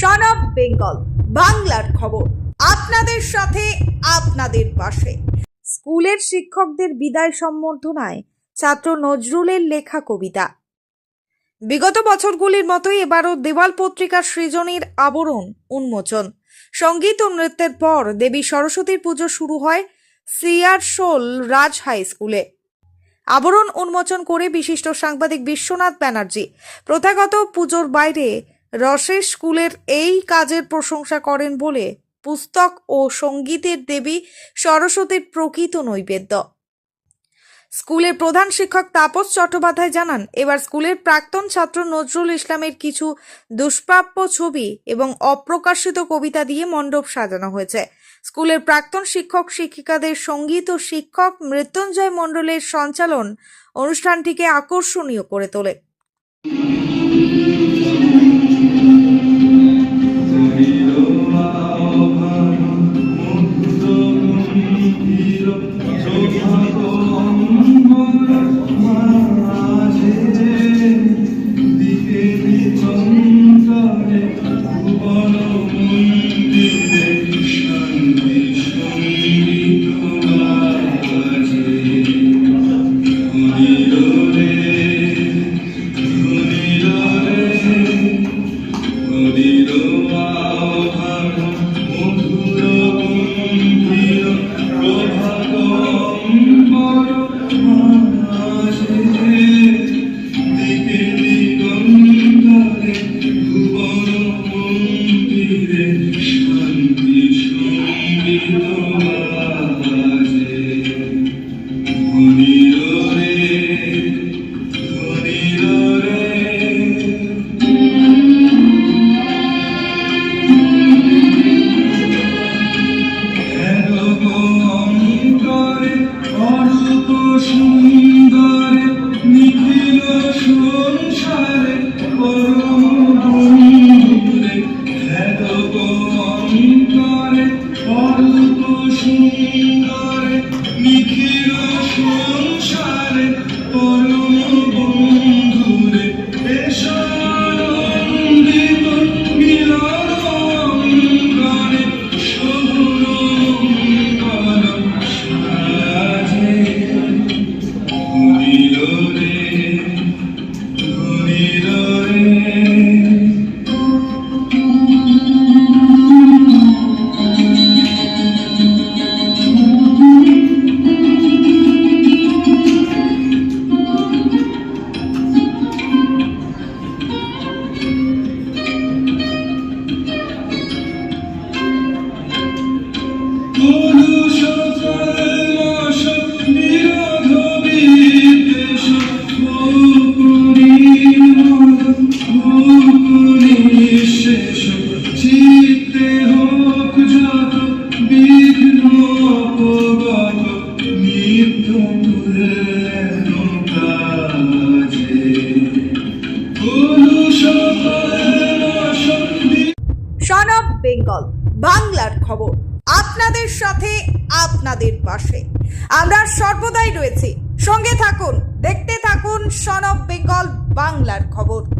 Son of Bengal বাংলার খবর। আপনাদের সাথে, আপনাদের পাশে। স্কুলের শিক্ষকদের বিদায় সম্বর্ধনায় ছাত্র নজরুলের লেখা কবিতা। বিগত বছরগুলির মতোই এবারও দেওয়াল পত্রিকার সৃজনীর আবরণ উন্মোচন। সংগীত ও নৃত্যের পর দেবী সরস্বতীর পুজো শুরু হয় সিয়ারশোল রাজ হাই স্কুলে। আবরণ উন্মোচন করে বিশিষ্ট সাংবাদিক বিশ্বনাথ ব্যানার্জি প্রথাগত পুজোর বাইরে রসের স্কুলের এই কাজের প্রশংসা করেন বলে পুস্তক ও সঙ্গীতের দেবী সরস্বতীর প্রকৃত নৈবেদ্য। স্কুলের প্রধান শিক্ষক তাপস চট্টোপাধ্যায় জানান, এবার স্কুলের প্রাক্তন ছাত্র নজরুল ইসলামের কিছু দুষ্প্রাপ্য ছবি এবং অপ্রকাশিত কবিতা দিয়ে মণ্ডপ সাজানো হয়েছে। স্কুলের প্রাক্তন শিক্ষক, শিক্ষিকাদের সংগীত ও শিক্ষক মৃত্যুঞ্জয় মণ্ডলের সঞ্চালন অনুষ্ঠানটিকে আকর্ষণীয় করে তোলে। অফ বেঙ্গল, বাংলার খবর। আপনাদের সাথে, আপনাদের পাশে। আমরা সর্বদাই রয়েছি। সঙ্গে থাকুন, দেখতে থাকুন সন বেঙ্গল, বাংলার খবর।